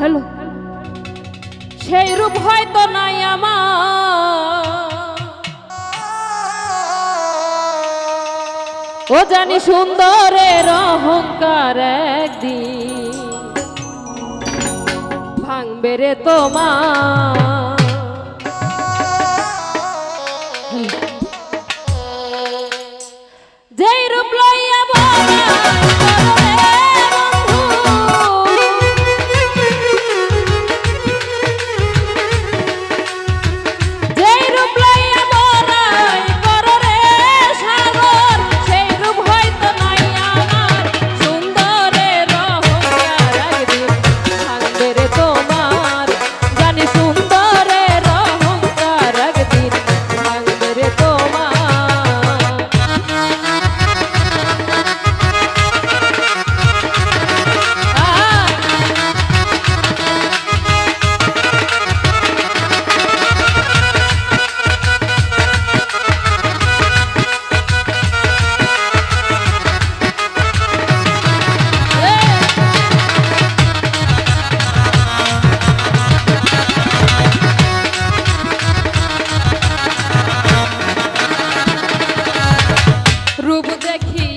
Hello সেই রূপ হয়তো নাই আমার। ও জানি সুন্দরের অহংকার একদিন ভাঙবে রে তোমার। aqui.